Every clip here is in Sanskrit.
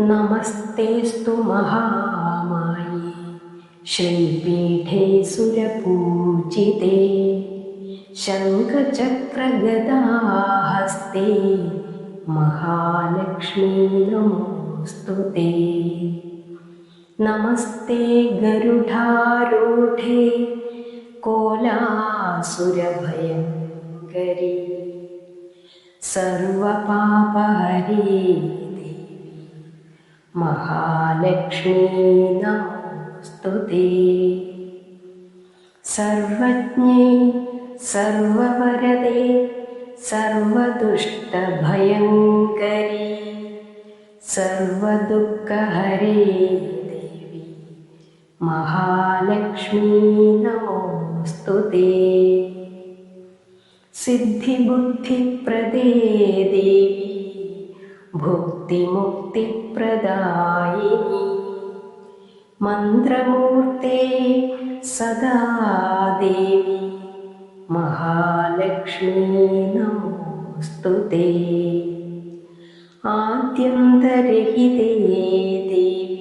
नमस्तेऽस्तु महामाये श्रीपीठे सुरपूजिते शङ्खचक्रगदाहस्ते महालक्ष्मी नमोऽस्तु ते। नमस्ते गरुडारूढे कोलासुरभयङ्करी। सर्वपापहरे महालक्ष्मी नमोऽस्तु ते सर्वज्ञे सर्ववरदे सर्वदुष्टभयङ्करी सर्वदुःखहरे देवी महालक्ष्मी नमोऽस्तु ते सिद्धिबुद्धिप्रदे देवी भुक्तिमुक्तिप्रदायिनी। मन्त्रमूर्ते सदा देवी। महालक्ष्मी नमोऽस्तु ते। आद्यन्तरहिते देवी।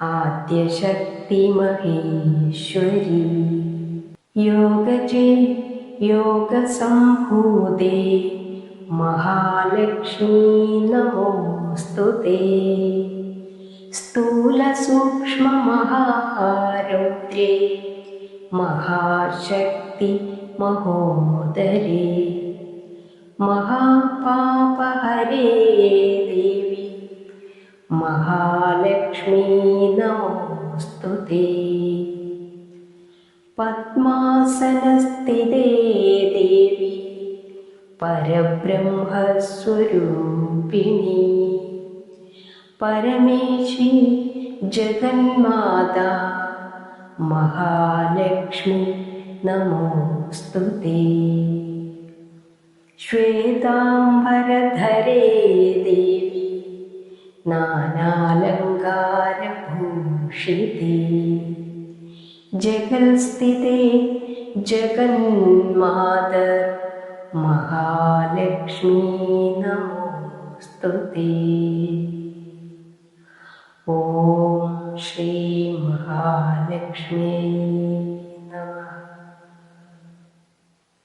आद्यशक्तिमहेश्वरी। योगजे योगसम्भूते महालक्ष्मी नमोऽस्तु ते। स्थूलसूक्ष्ममहारौद्रे महाशक्ति महोदरे महापापहरे देवी महालक्ष्मी नमोऽस्तु ते। पद्मासनस्थिते देवी परब्रह्मस्वरूपिणी। परमेशी जगन्माता महालक्ष्मी नमोऽस्तु ते। श्वेताम्बरधरे देवी नानालङ्कारभूषिते। जगल्स्थिते जगन्मात महालक्ष्मी नमोऽस्तु ते। ॐ श्रीमहालक्ष्मी नमः।